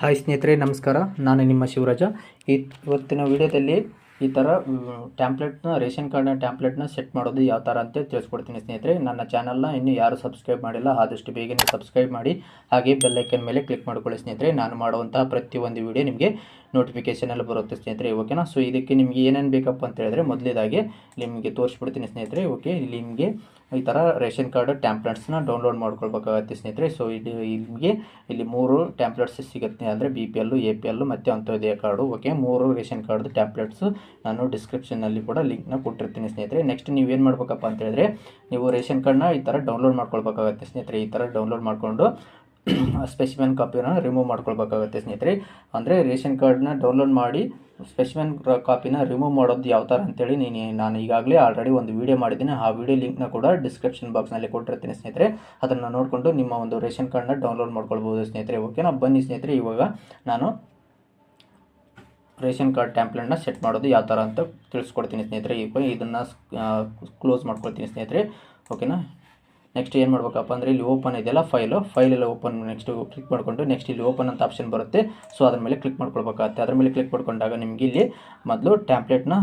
Hi ಸ್ನೇಹಿತರೆ, ನಮಸ್ಕಾರ. ನಾನು ನಿಮ್ಮ ಶಿವರಾಜ. ಈ ಇವತ್ತಿನ ವಿಡಿಯೋದಲ್ಲಿ ಈ ಥರ ಟ್ಯಾಂಪ್ಲೆಟ್ನ ರೇಷನ್ ಕಾರ್ಡ್ನ ಟ್ಯಾಂಪ್ಲೆಟ್ನ ಸೆಟ್ ಮಾಡೋದು ಯಾವ ಥರ ಅಂತ ತಿಳಿಸ್ಕೊಡ್ತೀನಿ ಸ್ನೇಹಿತರೆ. ನನ್ನ ಚಾನಲ್ನ ಇನ್ನೂ ಯಾರು ಸಬ್ಸ್ಕ್ರೈಬ್ ಮಾಡಿಲ್ಲ ಆದಷ್ಟು ಬೇಗನೆ ಸಬ್ಸ್ಕ್ರೈಬ್ ಮಾಡಿ. ಹಾಗೆ ಬೆಲ್ಲೈಕನ್ ಮೇಲೆ ಕ್ಲಿಕ್ ಮಾಡ್ಕೊಳ್ಳಿ ಸ್ನೇಹಿತರೆ. ನಾನು ಮಾಡುವಂತಹ ಪ್ರತಿಯೊಂದು ವಿಡಿಯೋ ನಿಮಗೆ ನೋಟಿಫಿಕೇಷನ್ ಎಲ್ಲ ಬರುತ್ತೆ ಸ್ನೇಹಿತರೆ ಓಕೆನಾ ಸೊ ಇದಕ್ಕೆ ನಿಮಗೆ ಏನೇನು ಬೇಕಪ್ಪ ಅಂತ ಹೇಳಿದ್ರೆ ಮೊದಲೇದಾಗಿ ನಿಮಗೆ ತೋರಿಸ್ಬಿಡ್ತೀನಿ ಸ್ನೇಹಿತರೆ ಓಕೆ ಇಲ್ಲಿ ನಿಮಗೆ ಈ ಥರ ರೇಷನ್ ಕಾರ್ಡ್ ಟ್ಯಾಂಪ್ಲೆಟ್ಸ್ನ ಡೌನ್ಲೋಡ್ ಮಾಡ್ಕೊಳ್ಬೇಕಾಗತ್ತೆ ಸ್ನೇಹಿತರೆ. ಸೊ ಇದು ನಿಮಗೆ ಇಲ್ಲಿ ಮೂರು ಟ್ಯಾಂಪ್ಲೆಟ್ಸ್ ಸಿಗುತ್ತೆ, ಅಂದರೆ B P L A P L ಮತ್ತು ಅಂತ್ಯೋದಯ ಕಾರ್ಡು ಓಕೆ ಮೂರು ರೇಷನ್ ಕಾರ್ಡ್ದು ಟ್ಯಾಂಪ್ಲೆಟ್ಸು ನಾನು ಡಿಸ್ಕ್ರಿಪ್ಷನ್ನಲ್ಲಿ ಕೂಡ ಲಿಂಕ್ನ ಕೊಟ್ಟಿರ್ತೀನಿ ಸ್ನೇಹಿತರೆ. ನೆಕ್ಸ್ಟ್ ನೀವು ಏನು ಮಾಡ್ಬೇಕಪ್ಪ ಅಂತ ಹೇಳಿದ್ರೆ, ನೀವು ರೇಷನ್ ಕಾರ್ಡ್ನ ಈ ಥರ ಡೌನ್ಲೋಡ್ ಮಾಡ್ಕೊಳ್ಬೇಕಾಗತ್ತೆ ಸ್ನೇಹಿತರೆ. ಈ ಥರ ಡೌನ್ಲೋಡ್ ಮಾಡಿಕೊಂಡು ಸ್ಪೆಸಿಮೆನ್ ಕಾಪಿನ ರಿಮೂವ್ ಮಾಡ್ಕೊಳ್ಬೇಕಾಗುತ್ತೆ ಸ್ನೇಹಿತರೆ. ಅಂದರೆ ರೇಷನ್ ಕಾರ್ಡ್ನ ಡೌನ್ಲೋಡ್ ಮಾಡಿ ಸ್ಪೆಸಿಮೆನ್ ಕಾಪಿನ ರಿಮೂವ್ ಮಾಡೋದು ಯಾವ ಥರ ಅಂತೇಳಿ ನೀನು ನಾನು ಈಗಾಗಲೇ ಆಲ್ರೆಡಿ ಒಂದು ವೀಡಿಯೋ ಮಾಡಿದ್ದೀನಿ. ಆ ವಿಡಿಯೋ ಲಿಂಕ್ನ ಕೂಡ ಡಿಸ್ಕ್ರಿಪ್ಷನ್ ಬಾಕ್ಸ್ನಲ್ಲಿ ಕೊಟ್ಟಿರ್ತೀನಿ ಸ್ನೇಹಿತರೆ. ಅದನ್ನು ನೋಡಿಕೊಂಡು ನಿಮ್ಮ ಒಂದು ರೇಷನ್ ಕಾರ್ಡ್ನ ಡೌನ್ಲೋಡ್ ಮಾಡ್ಕೊಳ್ಬೋದು ಸ್ನೇಹಿತರೆ. ಓಕೆನಾ ಬನ್ನಿ ಸ್ನೇಹಿತರೆ, ಇವಾಗ ನಾನು ರೇಷನ್ ಕಾರ್ಡ್ ಟ್ಯಾಂಪ್ಲೆಟ್ನ ಸೆಟ್ ಮಾಡೋದು ಯಾವ ಥರ ಅಂತ ತಿಳಿಸ್ಕೊಡ್ತೀನಿ ಸ್ನೇಹಿತರೆ. ಈಗ ಇದನ್ನು ಕ್ಲೋಸ್ ಮಾಡ್ಕೊಳ್ತೀನಿ ಸ್ನೇಹಿತರೆ. ಓಕೆನಾ ನೆಕ್ಸ್ಟ್ ಏನು ಮಾಡಬೇಕಪ್ಪ ಅಂದರೆ ಇಲ್ಲಿ ಓಪನ್ ಇದೆಯಲ್ಲ ಫೈಲು ಫೈಲೆಲ್ಲ ಓಪನ್ ನೆಕ್ಸ್ಟ್ ಕ್ಲಿಕ್ ಮಾಡಿಕೊಂಡು ನೆಕ್ಸ್ಟ್ ಇಲ್ಲಿ ಓಪನ್ ಅಂತ ಆಪ್ಷನ್ ಬರುತ್ತೆ. ಸೊ ಅದ್ರ ಮೇಲೆ ಕ್ಲಿಕ್ ಮಾಡ್ಕೊಳ್ಬೇಕಾಗತ್ತೆ. ಅದ್ರ ಮೇಲೆ ಕ್ಲಿಕ್ ಮಾಡ್ಕೊಂಡಾಗ ನಿಮಗೆ ಇಲ್ಲಿ ಮೊದಲು ಟ್ಯಾಂಪ್ಲೆಟ್ನ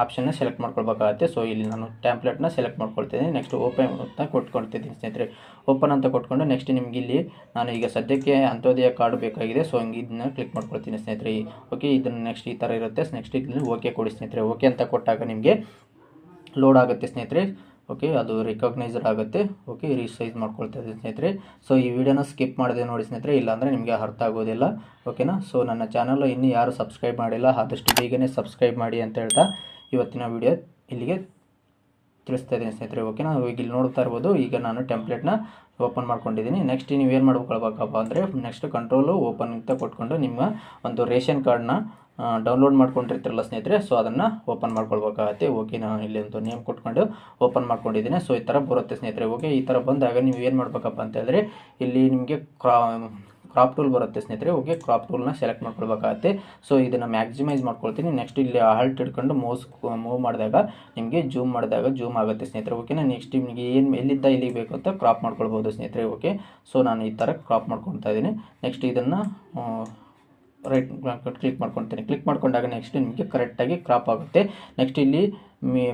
ಆಪ್ಷನ್ನ ಸೆಲೆಕ್ಟ್ ಮಾಡ್ಕೊಳ್ಬೇಕಾಗತ್ತೆ. ಸೊ ಇಲ್ಲಿ ನಾನು ಟ್ಯಾಂಪ್ಲೆಟ್ನ ಸೆಲೆಕ್ಟ್ ಮಾಡ್ಕೊಳ್ತೀನಿ. ನೆಕ್ಸ್ಟ್ ಓಪನ್ ಅಂತ ಕೊಟ್ಕೊಳ್ತಿದ್ದೀನಿ ಸ್ನೇಹಿತರೆ. ಓಪನ್ ಅಂತ ಕೊಟ್ಕೊಂಡು ನೆಕ್ಸ್ಟ್ ನಿಮ್ಗೆ ಇಲ್ಲಿ ನಾನು ಈಗ ಸದ್ಯಕ್ಕೆ ಅಂತ್ಯೋದಯ ಕಾರ್ಡ್ ಬೇಕಾಗಿದೆ. ಸೊ ಹಂಗೆ ಇದನ್ನ ಕ್ಲಿಕ್ ಮಾಡ್ಕೊಳ್ತೀನಿ ಸ್ನೇಹಿತರೆ. ಓಕೆ ಇದನ್ನು ನೆಕ್ಸ್ಟ್ ಈ ಥರ ಇರುತ್ತೆ. ನೆಕ್ಸ್ಟ್ ಇದನ್ನು ಓಕೆ ಕೊಡಿ ಸ್ನೇಹಿತರೆ. ಓಕೆ ಅಂತ ಕೊಟ್ಟಾಗ ನಿಮಗೆ ಲೋಡ್ ಆಗುತ್ತೆ ಸ್ನೇಹಿತರೆ. ಓಕೆ ಅದು ರಿಕಗ್ನೈಸರ್ ಆಗುತ್ತೆ. ಓಕೆ ರೀಸೈಜ್ ಮಾಡ್ಕೊಳ್ತಾ ಇದ್ದೀನಿ ಸ್ನೇಹಿತರೆ. ಸೊ ಈ ವಿಡಿಯೋನ ಸ್ಕಿಪ್ ಮಾಡಿದೆ ನೋಡಿ ಸ್ನೇಹಿತರೆ, ಇಲ್ಲಾಂದರೆ ನಿಮಗೆ ಅರ್ಥ ಆಗೋದಿಲ್ಲ. ಓಕೆನಾ ಸೊ ನನ್ನ ಚಾನಲ್ ಇನ್ನೂ ಯಾರು ಸಬ್ಸ್ಕ್ರೈಬ್ ಮಾಡಿಲ್ಲ, ಆದಷ್ಟು ಬೇಗನೆ ಸಬ್ಸ್ಕ್ರೈಬ್ ಮಾಡಿ ಅಂತ ಹೇಳ್ತಾ ಇವತ್ತಿನ ವಿಡಿಯೋ ಇಲ್ಲಿಗೆ ತಿಳಿಸ್ತಾ ಇದ್ದೀನಿ ಸ್ನೇಹಿತರೆ. ಓಕೆನಾ ಈಗ ಇಲ್ಲಿ ನೋಡ್ತಾ ಇರ್ಬೋದು, ಈಗ ನಾನು ಟೆಂಪ್ಲೇಟ್ನ ಓಪನ್ ಮಾಡ್ಕೊಂಡಿದ್ದೀನಿ. ನೆಕ್ಸ್ಟ್ ನೀವು ಏನು ಮಾಡ್ಕೊಳ್ಬೇಕಪ್ಪ ಅಂದರೆ ನೆಕ್ಸ್ಟ್ ಕಂಟ್ರೋಲು ಓಪನ್ ಅಂತ ಕೊಟ್ಕೊಂಡು ನಿಮ್ಮ ಒಂದು ರೇಷನ್ ಕಾರ್ಡ್ನ ಡೌನ್ಲೋಡ್ ಮಾಡ್ಕೊಂಡಿರ್ತೀರಲ್ಲ ಸ್ನೇಹಿತರೆ ಸೊ ಅದನ್ನು ಓಪನ್ ಮಾಡ್ಕೊಳ್ಬೇಕಾಗತ್ತೆ. ಓಕೆ ನಾನು ಇಲ್ಲಿ ಒಂದು ನೇಮ್ ಕೊಟ್ಕೊಂಡು ಓಪನ್ ಮಾಡ್ಕೊಂಡಿದ್ದೀನಿ. ಸೊ ಈ ಥರ ಬರುತ್ತೆ ಸ್ನೇಹಿತರೆ. ಓಕೆ ಈ ಥರ ಬಂದಾಗ ನೀವು ಏನು ಮಾಡ್ಬೇಕಪ್ಪ ಅಂತ ಹೇಳಿದ್ರೆ, ಇಲ್ಲಿ ನಿಮಗೆ ಕ್ರಾ ಕ್ರಾಪ್ ಟೂಲ್ ಬರುತ್ತೆ ಸ್ನೇಹಿತರೆ. ಓಕೆ ಕ್ರಾಪ್ ಟೂಲ್ನ ಸೆಲೆಕ್ಟ್ ಮಾಡ್ಕೊಳ್ಬೇಕಾಗತ್ತೆ. ಸೊ ಇದನ್ನು ಮ್ಯಾಕ್ಸಿಮೈಸ್ ಮಾಡ್ಕೊಳ್ತೀನಿ. ನೆಕ್ಸ್ಟ್ ಇಲ್ಲಿ ಹಾಲ್ಟ್ ಇಟ್ಕೊಂಡು ಮೋಸ್ ಮೂವ್ ಮಾಡಿದಾಗ ನಿಮಗೆ ಜೂಮ್ ಮಾಡಿದಾಗ ಜೂಮ್ ಆಗುತ್ತೆ ಸ್ನೇಹಿತರೆ. ಓಕೆನಾ ನೆಕ್ಸ್ಟ್ ನಿಮಗೆ ಏನು ಎಲ್ಲಿದ್ದ ಇಲ್ಲಿಗೆ ಬೇಕು ಅಂತ ಕ್ರಾಪ್ ಮಾಡ್ಕೊಳ್ಬೋದು ಸ್ನೇಹಿತರೆ. ಓಕೆ ಸೊ ನಾನು ಈ ಥರ ಕ್ರಾಪ್ ಮಾಡ್ಕೊತಾ ಇದ್ದೀನಿ. ನೆಕ್ಸ್ಟ್ ಇದನ್ನು ರೈಟ್ ಕ್ಲಿಕ್ ಮಾಡ್ಕೊಳ್ತೀನಿ ಕ್ಲಿಕ್ ಮಾಡ್ಕೊಂಡಾಗ ನೆಕ್ಸ್ಟ್ ನಿಮಗೆ ಕರೆಕ್ಟಾಗಿ ಕ್ರಾಪ್ ಆಗುತ್ತೆ. ನೆಕ್ಸ್ಟ್ ಇಲ್ಲಿ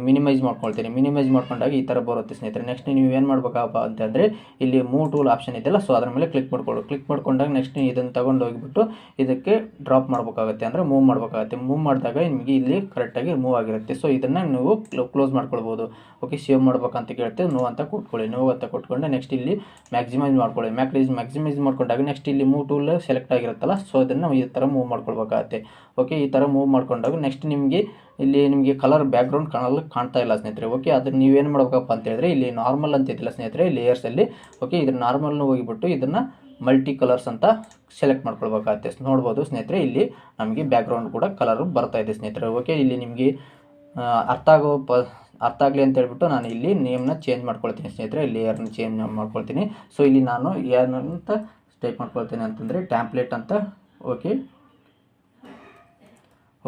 ಮಿನಿಮೈಸ್ ಮಾಡ್ಕೊಳ್ತೀನಿ. ಮಿನಿಮೈಸ್ ಮಾಡ್ಕೊಂಡಾಗ ಈ ಥರ ಬರುತ್ತೆ ಸ್ನೇಹಿತರೆ. ನೆಕ್ಸ್ಟ್ ನೀವು ಏನು ಮಾಡ್ಬೇಕಪ್ಪ ಅಂತಂದರೆ, ಇಲ್ಲಿ ಮೂವ್ ಟೂಲ್ ಆಪ್ಷನ್ ಇದೆಯಲ್ಲ ಸೊ ಅದ್ರ ಮೇಲೆ ಕ್ಲಿಕ್ ಮಾಡ್ಕೊಳ್ಳಿ. ಕ್ಲಿಕ್ ಮಾಡ್ಕೊಂಡಾಗ ನೆಕ್ಸ್ಟ್ ಇದನ್ನು ತಗೊಂಡು ಹೋಗಿಬಿಟ್ಟು ಇದಕ್ಕೆ ಡ್ರಾಪ್ ಮಾಡಬೇಕಾಗುತ್ತೆ. ಅಂದರೆ ಮೂವ್ ಮಾಡಬೇಕಾಗುತ್ತೆ. ಮೂವ್ ಮಾಡಿದಾಗ ನಿಮಗೆ ಇಲ್ಲಿ ಕರೆಕ್ಟಾಗಿ ಮೂವ್ ಆಗಿರುತ್ತೆ. ಸೊ ಇದನ್ನು ನೀವು ಕ್ಲೋಸ್ ಮಾಡ್ಕೊಳ್ಬೋದು. ಓಕೆ ಸೇವ್ ಮಾಡ್ಬೇಕಂತ ಕೇಳ್ತೀವಿ. ನೋ ಅಂತ ಕೊಟ್ಕೊಳ್ಳಿ. ನೋವು ಅಂತ ಕೊಟ್ಕೊಂಡು ನೆಕ್ಸ್ಟ್ ಇಲ್ಲಿ ಮ್ಯಾಕ್ಸಿಮೈಸ್ ಮಾಡ್ಕೊಳ್ಳಿ. ಮ್ಯಾಕ್ಲೈಸ್ ಮ್ಯಾಕ್ಸಿಮೈಸ್ ಮಾಡ್ಕೊಂಡಾಗ ನೆಕ್ಸ್ಟ್ ಇಲ್ಲಿ ಮೂವ್ ಟೂಲ್ ಸೆಲೆಕ್ಟ್ ಆಗಿರುತ್ತಲ್ಲ ಸೊ ಅದನ್ನು ಈ ಥರ ಮೂವ್ ಮಾಡ್ಕೊಳ್ಬೇಕಾಗತ್ತೆ. ಓಕೆ ಈ ಥರ ಮೂವ್ ಮಾಡ್ಕೊಂಡಾಗ ನೆಕ್ಸ್ಟ್ ನಿಮಗೆ ಇಲ್ಲಿ ನಿಮಗೆ ಕಲರ್ ಬ್ಯಾಕ್ಗ್ರೌಂಡ್ ಕಾಣಲು ಕಾಣ್ತಾ ಇಲ್ಲ ಸ್ನೇಹಿತರೆ. ಓಕೆ ಅದನ್ನು ನೀವೇನು ಮಾಡ್ಬೇಕಪ್ಪ ಅಂತ ಹೇಳಿದ್ರೆ, ಇಲ್ಲಿ ನಾರ್ಮಲ್ ಅಂತ ಇದ್ದಿಲ್ಲ ಸ್ನೇಹಿತರೆ ಲೇಯರ್ಸಲ್ಲಿ ಓಕೆ ಇದನ್ನು ನಾರ್ಮಲ್ನ ಹೋಗಿಬಿಟ್ಟು ಇದನ್ನು ಮಲ್ಟಿ ಕಲರ್ಸ್ ಅಂತ ಸೆಲೆಕ್ಟ್ ಮಾಡ್ಕೊಳ್ಬೇಕಾಗತ್ತೆ. ನೋಡ್ಬೋದು ಸ್ನೇಹಿತರೆ, ಇಲ್ಲಿ ನಮಗೆ ಬ್ಯಾಕ್ಗ್ರೌಂಡ್ ಕೂಡ ಕಲರ್ ಬರ್ತಾ ಇದೆ ಸ್ನೇಹಿತರೆ. ಓಕೆ ಇಲ್ಲಿ ನಿಮಗೆ ಅರ್ಥ ಆಗೋ ಪ, ಅರ್ಥ ಆಗಲಿ ಅಂತ ಹೇಳ್ಬಿಟ್ಟು ನಾನು ಇಲ್ಲಿ ನೇಮ್ನ ಚೇಂಜ್ ಮಾಡ್ಕೊಳ್ತೀನಿ ಸ್ನೇಹಿತರೆ ಲೇಯರ್ನ ಚೇಂಜ್ ಮಾಡ್ಕೊಳ್ತೀನಿ. ಸೊ ಇಲ್ಲಿ ನಾನು ಏನಂತ ಟೈಪ್ ಮಾಡ್ಕೊಳ್ತೀನಿ ಅಂತಂದರೆ ಟ್ಯಾಂಪ್ಲೇಟ್ ಅಂತ. ಓಕೆ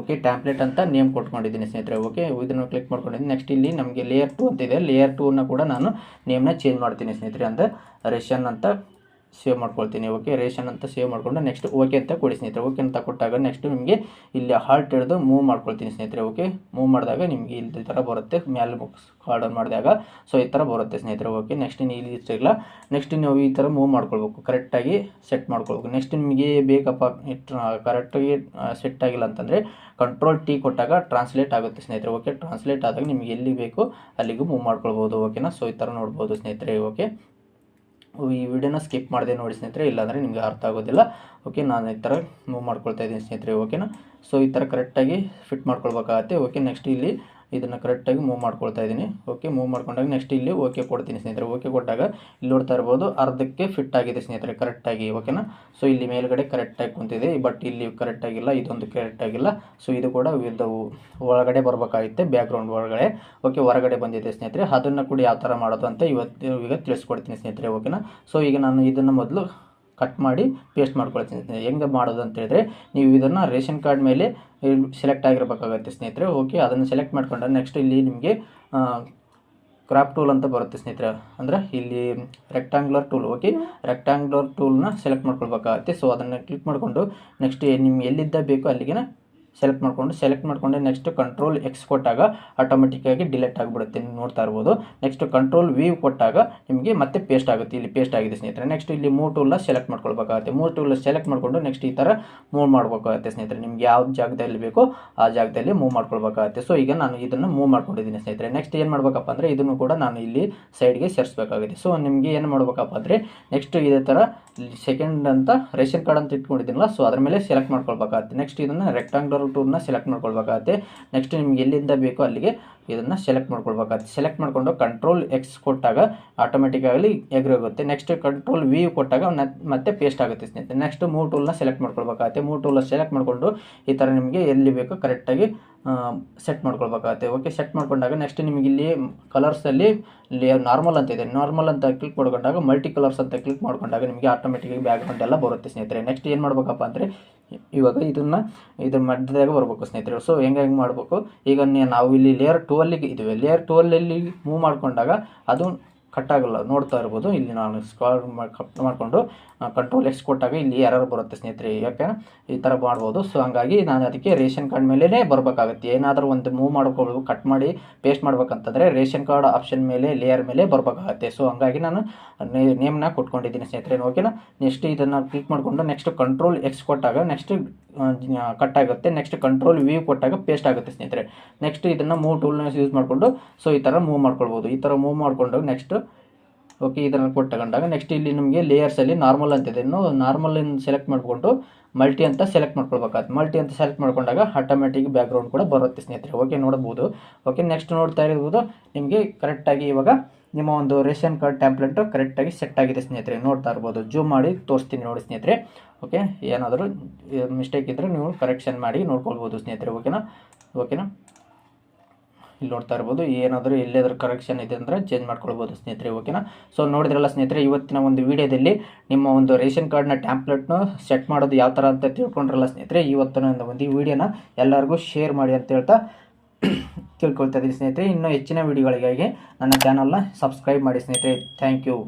ಓಕೆ ಟ್ಯಾಂಪ್ಲೆಟ್ ಅಂತ ನೇಮ್ ಕೊಟ್ಕೊಂಡಿದ್ದೀನಿ ಸ್ನೇಹಿತರೆ. ಓಕೆ, ಇದನ್ನು ಕ್ಲಿಕ್ ಮಾಡ್ಕೊಂಡಿದ್ದೀನಿ. ನೆಕ್ಸ್ಟ್ ಇಲ್ಲಿ ನಮಗೆ ಲೇಯರ್ ಟು ಅಂತಿದೆ ಲೇಯರ್ ಟೂನ ಕೂಡ ನಾನು ನೇಮ್ನ ಚೇಂಜ್ ಮಾಡ್ತೀನಿ ಸ್ನೇಹಿತರೆ, ಅಂದರೆ ರೇಷನ್ ಅಂತ. ಸೇವ್ ಮಾಡ್ಕೊಳ್ತೀನಿ. ಓಕೆ ರೇಷನ್ ಅಂತ ಸೇವ್ ಮಾಡಿಕೊಂಡು ನೆಕ್ಸ್ಟ್ ಓಕೆ ಅಂತ ಕೊಡಿ ಸ್ನೇಹಿತರೆ. ಓಕೆ ಅಂತ ಕೊಟ್ಟಾಗ ನೆಕ್ಸ್ಟ್ ನಿಮಗೆ ಇಲ್ಲಿ ಹಾರ್ಟ್ ಹಿಡಿದು ಮೂವ್ ಮಾಡ್ಕೊಳ್ತೀನಿ ಸ್ನೇಹಿತರೆ. ಓಕೆ ಮೂವ್ ಮಾಡಿದಾಗ ನಿಮಗೆ ಇಲ್ಲಿ ಥರ ಬರುತ್ತೆ. ಮ್ಯಾಲೆ ಬುಕ್ಸ್ ಆರ್ಡರ್ ಮಾಡಿದಾಗ ಸೊ ಈ ಥರ ಬರುತ್ತೆ ಸ್ನೇಹಿತರೆ. ಓಕೆ ನೆಕ್ಸ್ಟ್ ಇಲ್ಲಿ ಇಷ್ಟಿಲ್ಲ ನೆಕ್ಸ್ಟ್ ನೀವು ಈ ಥರ ಮೂವ್ ಮಾಡ್ಕೊಳ್ಬೇಕು. ಕರೆಕ್ಟಾಗಿ ಸೆಟ್ ಮಾಡ್ಕೊಳ್ಬೇಕು. ನೆಕ್ಸ್ಟ್ ನಿಮಗೆ ಬೇಕಪ್ಪ ಕರೆಕ್ಟಾಗಿ ಸೆಟ್ ಆಗಿಲ್ಲ ಅಂತಂದರೆ ಕಂಟ್ರೋಲ್ ಟಿ ಕೊಟ್ಟಾಗ ಟ್ರಾನ್ಸ್ಲೇಟ್ ಆಗುತ್ತೆ ಸ್ನೇಹಿತರೆ. ಓಕೆ ಟ್ರಾನ್ಸ್ಲೇಟ್ ಆದಾಗ ನಿಮಗೆ ಎಲ್ಲಿ ಬೇಕು ಅಲ್ಲಿಗೂ ಮೂವ್ ಮಾಡ್ಕೊಳ್ಬೋದು. ಓಕೆನಾ ಸೊ ಈ ಥರ ನೋಡ್ಬೋದು ಸ್ನೇಹಿತರೆ. ಓಕೆ ಈ ವಿಡಿಯೋನ ಸ್ಕಿಪ್ ಮಾಡಿದೆ ನೋಡಿ ಸ್ನೇಹಿತರೆ, ಇಲ್ಲಾಂದರೆ ನಿಮಗೆ ಅರ್ಥ ಆಗೋದಿಲ್ಲ. ಓಕೆ ನಾನು ಈ ಥರ ಮೂವ್ ಮಾಡ್ಕೊಳ್ತಾ ಇದ್ದೀನಿ ಸ್ನೇಹಿತರೆ ಓಕೆನಾ ಸೊ ಈ ಥರ ಕರೆಕ್ಟಾಗಿ ಫಿಟ್ ಮಾಡ್ಕೊಳ್ಬೇಕಾಗತ್ತೆ. ಓಕೆ ನೆಕ್ಸ್ಟ್ ಇಲ್ಲಿ ಇದನ್ನು ಕರೆಕ್ಟಾಗಿ ಮೂವ್ ಮಾಡ್ಕೊಳ್ತಾ ಇದ್ದೀನಿ. ಓಕೆ ಮೂವ್ ಮಾಡ್ಕೊಂಡಾಗ ನೆಕ್ಸ್ಟ್ ಇಲ್ಲಿ ಓಕೆ ಕೊಡ್ತೀನಿ ಸ್ನೇಹಿತರೆ. ಓಕೆ ಕೊಟ್ಟಾಗ ಇಲ್ಲಿ ನೋಡ್ತಾ ಇರ್ಬೋದು ಅರ್ಧಕ್ಕೆ ಫಿಟ್ ಆಗಿದೆ ಸ್ನೇಹಿತರೆ ಕರೆಕ್ಟಾಗಿ ಓಕೆನಾ ಸೊ ಇಲ್ಲಿ ಮೇಲ್ಗಡೆ ಕರೆಕ್ಟಾಗಿ ಕುಂತಿದೆ. ಬಟ್ ಇಲ್ಲಿ ಕರೆಕ್ಟಾಗಿಲ್ಲ ಇದೊಂದು ಕರೆಕ್ಟಾಗಿಲ್ಲ ಸೊ ಇದು ಕೂಡ ವಿವಿಧ ಒಳಗಡೆ ಬರಬೇಕಾಗುತ್ತೆ ಬ್ಯಾಕ್ಗ್ರೌಂಡ್ ಒಳಗಡೆ. ಓಕೆ ಹೊರಗಡೆ ಬಂದಿದೆ ಸ್ನೇಹಿತರೆ. ಅದನ್ನು ಕೂಡ ಯಾವ ಥರ ಮಾಡೋದು ಅಂತ ಇವತ್ತು ಈಗ ತಿಳಿಸ್ಕೊಡ್ತೀನಿ ಸ್ನೇಹಿತರೆ ಓಕೆನಾ ಸೊ ಈಗ ನಾನು ಇದನ್ನು ಮೊದಲು ಕಟ್ ಮಾಡಿ ಪೇಸ್ಟ್ ಮಾಡ್ಕೊಳ್ತೀನಿ ಹೆಂಗೆ ಮಾಡೋದು ಅಂತ ಹೇಳಿದ್ರೆ, ನೀವು ಇದನ್ನು ರೇಷನ್ ಕಾರ್ಡ್ ಮೇಲೆ ಸೆಲೆಕ್ಟ್ ಆಗಿರಬೇಕಾಗುತ್ತೆ ಸ್ನೇಹಿತರೆ. ಓಕೆ ಅದನ್ನು ಸೆಲೆಕ್ಟ್ ಮಾಡ್ಕೊಂಡ್ರೆ ನೆಕ್ಸ್ಟ್ ಇಲ್ಲಿ ನಿಮಗೆ ಕ್ರಾಪ್ ಟೂಲ್ ಅಂತ ಬರುತ್ತೆ ಸ್ನೇಹಿತರೆ. ಅಂದರೆ ಇಲ್ಲಿ ರೆಕ್ಟಾಂಗ್ಯುಲರ್ ಟೂಲ್ ಓಕೆ ರೆಕ್ಟಾಂಗ್ಯುಲರ್ ಟೂಲ್ನ ಸೆಲೆಕ್ಟ್ ಮಾಡ್ಕೊಳ್ಬೇಕಾಗತ್ತೆ. ಸೊ ಅದನ್ನು ಕ್ಲಿಕ್ ಮಾಡಿಕೊಂಡು ನೆಕ್ಸ್ಟ್ ನಿಮ್ಗೆ ಎಲ್ಲಿದ್ದ ಬೇಕೋ ಅಲ್ಲಿಗೆ ಸೆಲೆಕ್ಟ್ ಮಾಡಿಕೊಂಡು ಸೆಲೆಕ್ಟ್ ಮಾಡಿಕೊಂಡು ನೆಕ್ಸ್ಟ್ ಕಂಟ್ರೋಲ್ ಎಕ್ಸ್ ಕೊಟ್ಟಾಗ ಆಟೋಮೆಟಿಕ್ಕಾಗಿ ಡಿಲೆಟ್ ಆಗಿಬಿಡುತ್ತೆ. ನೀವು ನೋಡ್ತಾ ಇರ್ಬೋದು. ನೆಕ್ಸ್ಟ್ ಕಂಟ್ರೋಲ್ ವಿ ಕೊಟ್ಟಾಗ ನಿಮಗೆ ಮತ್ತೆ ಪೇಸ್ಟ್ ಆಗುತ್ತೆ. ಇಲ್ಲಿ ಪೇಸ್ಟ್ ಆಗಿದೆ ಸ್ನೇಹಿತರೆ. ನೆಕ್ಸ್ಟ್ ಇಲ್ಲಿ ಮೂರು ಟೂಲ್ನ ಸೆಲೆಕ್ಟ್ ಮಾಡ್ಕೊಳ್ಬೇಕಾಗುತ್ತೆ. ಮೂರು ಟೂಲ್ ಸೆಲೆಕ್ಟ್ ಮಾಡಿಕೊಂಡು ನೆಕ್ಸ್ಟ್ ಈ ಥರ ಮೂವ್ ಮಾಡ್ಬೇಕಾಗುತ್ತೆ ಸ್ನೇಹಿತರೆ. ನಿಮ್ಗೆ ಯಾವ ಜಾಗದಲ್ಲಿ ಬೇಕೋ ಆ ಜಾಗದಲ್ಲಿ ಮೂವ್ ಮಾಡ್ಕೊಳ್ಬೇಕಾಗುತ್ತೆ. ಸೊ ಈಗ ನಾನು ಇದನ್ನು ಮೂವ್ ಮಾಡ್ಕೊಂಡಿದ್ದೀನಿ ಸ್ನೇಹಿತರೆ. ನೆಕ್ಸ್ಟ್ ಏನು ಮಾಡ್ಬೇಕಪ್ಪ ಅಂದರೆ ಇದನ್ನು ಕೂಡ ನಾನು ಇಲ್ಲಿ ಸೈಡ್ಗೆ ಸೇರಿಸಬೇಕಾಗಿದೆ ಸೊ ನಿಮಗೆ ಏನು ಮಾಡ್ಬೇಕಪ್ಪ ಅಂದರೆ ನೆಕ್ಸ್ಟ್ ಇದೇ ಥರ ಸೆಕೆಂಡ್ ಅಂತ ರೇಷನ್ ಕಾರ್ಡ್ ಅಂತ ಇಟ್ಕೊಂಡಿದ್ದೀನಲ್ಲ ಸೊ ಅದ್ರ ಮೇಲೆ ಸೆಲೆಕ್ಟ್ ಮಾಡ್ಕೊಳ್ಬೇಕಾಗುತ್ತೆ. ನೆಕ್ಸ್ಟ್ ಇದನ್ನು ರೆಕ್ಟಾಂಗ್ಯುಲರ್ ಟೂರ್ನ ಸೆಲೆಕ್ಟ್ ಮಾಡ್ಕೊಳ್ಬೇಕಾಗತ್ತೆ. ನೆಕ್ಸ್ಟ್ ನಿಮ್ಗೆ ಎಲ್ಲಿಂದ ಬೇಕೋ ಅಲ್ಲಿಗೆ ಇದನ್ನು ಸೆಲೆಕ್ಟ್ ಮಾಡ್ಕೊಳ್ಬೇಕಾಗತ್ತೆ. ಸೆಲೆಕ್ಟ್ ಮಾಡಿಕೊಂಡು ಕಂಟ್ರೋಲ್ ಎಕ್ಸ್ ಕೊಟ್ಟಾಗ ಆಟೋಮೆಟಿಕಾಗಲಿ ಎಗ್ರೋಗುತ್ತೆ ನೆಕ್ಸ್ಟ್ ಕಂಟ್ರೋಲ್ ವಿ ಕೊಟ್ಟಾಗ ಮತ್ತೆ ಪೇಸ್ಟ್ ಆಗುತ್ತೆ ಸ್ನೇಹಿತರೆ. ನೆಕ್ಸ್ಟ್ ಮೂವ್ ಟೂಲ್ನ ಸೆಲೆಕ್ಟ್ ಮಾಡ್ಕೊಳ್ಬೇಕಾಗತ್ತೆ. ಮೂವ್ ಟೂಲ್ನ ಸೆಲೆಕ್ಟ್ ಮಾಡಿಕೊಂಡು ಈ ಥರ ನಿಮಗೆ ಎಲ್ಲಿ ಬೇಕೋ ಕರೆಕ್ಟಾಗಿ ಸೆಟ್ ಮಾಡ್ಕೊಳ್ಬೇಕಾಗತ್ತೆ. ಓಕೆ ಸೆಟ್ ಮಾಡ್ಕೊಂಡಾಗ ನೆಕ್ಸ್ಟ್ ನಿಮಗೆ ಇಲ್ಲಿ ಕಲರ್ಸಲ್ಲಿ ನಾರ್ಮಲ್ ಅಂತ ಇದೆ. ನಾರ್ಮಲ್ ಅಂತ ಕ್ಲಿಕ್ ಮಾಡ್ಕೊಂಡಾಗ ಮಲ್ಟಿ ಕಲರ್ಸ್ ಅಂತ ಕ್ಲಿಕ್ ಮಾಡ್ಕೊಂಡಾಗ ನಿಮಗೆ ಆಟೋಮೆಟಿಕ್ ಬ್ಯಾಕ್ಗ್ರೌಂಡ್ ಎಲ್ಲ ಬರುತ್ತೆ ಸ್ನೇಹಿತರೆ. ನೆಕ್ಸ್ಟ್ ಏನು ಮಾಡ್ಬೇಕಪ್ಪ ಅಂದರೆ ಇವಾಗ ಇದನ್ನು ಇದ್ರ ಮಧ್ಯದಾಗ ಬರಬೇಕು ಸ್ನೇಹಿತರೆ. ಸೊ ಹೆಂಗೆ ಹೆಂಗೆ ಮಾಡಬೇಕು? ಈಗ ನಾವು ಇಲ್ಲಿ ಲೇಯರ್ ಟೂ ಅಲ್ಲಿ ಇದ್ದೀವಿ. ಲೇಯರ್ ಟೂ ಅಲ್ಲಿ ಮೂವ್ ಮಾಡ್ಕೊಂಡಾಗ ಅದು ಕಟ್ ಆಗಲ್ಲ ನೋಡ್ತಾ ಇರ್ಬೋದು. ಇಲ್ಲಿ ನಾನು ಸ್ಕ್ರಾಲ್ ಕಟ್ ಮಾಡಿಕೊಂಡು ಕಂಟ್ರೋಲ್ ಎಕ್ಸ್ ಕೊಟ್ಟಾಗ ಇಲ್ಲಿ ಎರರ್ ಬರುತ್ತೆ ಸ್ನೇಹಿತರೆ ಯಾಕೆ ಈ ಥರ ಮಾಡ್ಬೋದು. ಸೊ ಹಂಗಾಗಿ ನಾನು ಅದಕ್ಕೆ ರೇಷನ್ ಕಾರ್ಡ್ ಮೇಲೇ ಬರಬೇಕಾಗುತ್ತೆ. ಏನಾದರೂ ಒಂದು ಮೂವ್ ಮಾಡ್ಕೊಳ್ಬೇಕು ಕಟ್ ಮಾಡಿ ಪೇಸ್ಟ್ ಮಾಡ್ಬೇಕಂತಂದರೆ ರೇಷನ್ ಕಾರ್ಡ್ ಆಪ್ಷನ್ ಮೇಲೆ ಲೇಯರ್ ಮೇಲೆ ಬರಬೇಕಾಗತ್ತೆ. ಸೊ ಹಂಗಾಗಿ ನಾನು ನೇಮ್ನ ಕೊಟ್ಕೊಂಡಿದ್ದೀನಿ ಸ್ನೇಹಿತರೆ ಓಕೆನಾ ನೆಕ್ಸ್ಟ್ ಇದನ್ನು ಕ್ಲಿಕ್ ಮಾಡಿಕೊಂಡು ನೆಕ್ಸ್ಟ್ ಕಂಟ್ರೋಲ್ ಎಕ್ಸ್ ಕೊಟ್ಟಾಗ ನೆಕ್ಸ್ಟ್ ಕಟ್ ಆಗುತ್ತೆ. ನೆಕ್ಸ್ಟ್ ಕಂಟ್ರೋಲ್ ವಿ ಕೊಟ್ಟಾಗ ಪೇಸ್ಟ್ ಆಗುತ್ತೆ ಸ್ನೇಹಿತರೆ. ನೆಕ್ಸ್ಟ್ ಇದನ್ನು ಮೂವ್ ಟೂಲ್ನ ಯೂಸ್ ಮಾಡಿಕೊಂಡು ಸೊ ಈ ಥರ ಮೂವ್ ಮಾಡ್ಕೊಳ್ಬೋದು. ಈ ಥರ ಮೂವ್ ಮಾಡಿಕೊಂಡಾಗ ನೆಕ್ಸ್ಟ್ ಓಕೆ ಇದನ್ನು ಕೊಟ್ಟು ನೆಕ್ಸ್ಟ್ ಇಲ್ಲಿ ನಿಮಗೆ ಲೇಯರ್ಸಲ್ಲಿ ನಾರ್ಮಲ್ ಅಂತಿದೆ ಇನ್ನು ನಾರ್ಮಲನ್ನು ಸೆಲೆಕ್ಟ್ ಮಾಡಿಕೊಂಡು ಮಲ್ಟಿ ಅಂತ ಸೆಲೆಕ್ಟ್ ಮಾಡ್ಕೊಳ್ಬೇಕಾಗುತ್ತೆ. ಮಲ್ಟಿ ಅಂತ ಸೆಲೆಕ್ಟ್ ಮಾಡ್ಕೊಂಡಾಗ ಆಟೋಮೆಟಿಕ್ ಬ್ಯಾಕ್ಗ್ರೌಂಡ್ ಕೂಡ ಬರುತ್ತೆ ಸ್ನೇಹಿತರೆ. ಓಕೆ ನೋಡ್ಬೋದು ಓಕೆ ನೆಕ್ಸ್ಟ್ ನೋಡ್ತಾ ಇರ್ಬೋದು ನಿಮಗೆ ಕರೆಕ್ಟಾಗಿ ಇವಾಗ ನಿಮ್ಮ ಒಂದು ರೇಷನ್ ಕಾರ್ಡ್ ಟ್ಯಾಂಪ್ಲೆಟು ಕರೆಕ್ಟಾಗಿ ಸೆಟ್ ಆಗಿದೆ ಸ್ನೇಹಿತರೆ, ನೋಡ್ತಾ ಇರ್ಬೋದು. ಜೂಮ್ ಮಾಡಿ ತೋರಿಸ್ತೀನಿ ನೋಡಿ ಸ್ನೇಹಿತರೆ. ಓಕೆ ಏನಾದರೂ ಮಿಸ್ಟೇಕ್ ಇದ್ದರೆ ನೀವು ಕರೆಕ್ಷನ್ ಮಾಡಿ ನೋಡ್ಕೊಳ್ಬೋದು ಸ್ನೇಹಿತರೆ ಓಕೆನಾ ಓಕೆನಾ ಇಲ್ಲಿ ನೋಡ್ತಾ ಇರ್ಬೋದು. ಏನಾದರೂ ಎಲ್ಲಾದರೂ ಕರೆಕ್ಷನ್ ಇದೆ ಅಂದರೆ ಚೇಂಜ್ ಮಾಡ್ಕೊಳ್ಬೋದು ಸ್ನೇಹಿತರೆ ಓಕೆನಾ ಸೊ ನೋಡಿದ್ರಲ್ಲ ಸ್ನೇಹಿತರೆ, ಇವತ್ತಿನ ಒಂದು ವಿಡಿಯೋದಲ್ಲಿ ನಿಮ್ಮ ಒಂದು ರೇಷನ್ ಕಾರ್ಡ್ನ ಟ್ಯಾಂಪ್ಲೆಟ್ನ ಸೆಟ್ ಮಾಡೋದು ಯಾವ ಥರ ಅಂತ ತಿಳ್ಕೊಂಡ್ರಲ್ಲ ಸ್ನೇಹಿತರೆ, ಇವತ್ತಿನ ಒಂದು ವಿಡಿಯೋನ ಎಲ್ಲರಿಗೂ ಶೇರ್ ಮಾಡಿ ಅಂತ ಹೇಳ್ತಾ ತಿಳ್ಕೊಳ್ತಾ ಇದ್ದೀನಿ ಸ್ನೇಹಿತರೆ. ಇನ್ನೂ ಹೆಚ್ಚಿನ ವಿಡಿಯೋಗಳಿಗಾಗಿ ನನ್ನ ಚಾನಲ್ನ ಸಬ್ಸ್ಕ್ರೈಬ್ ಮಾಡಿ ಸ್ನೇಹಿತರೆ. Thank you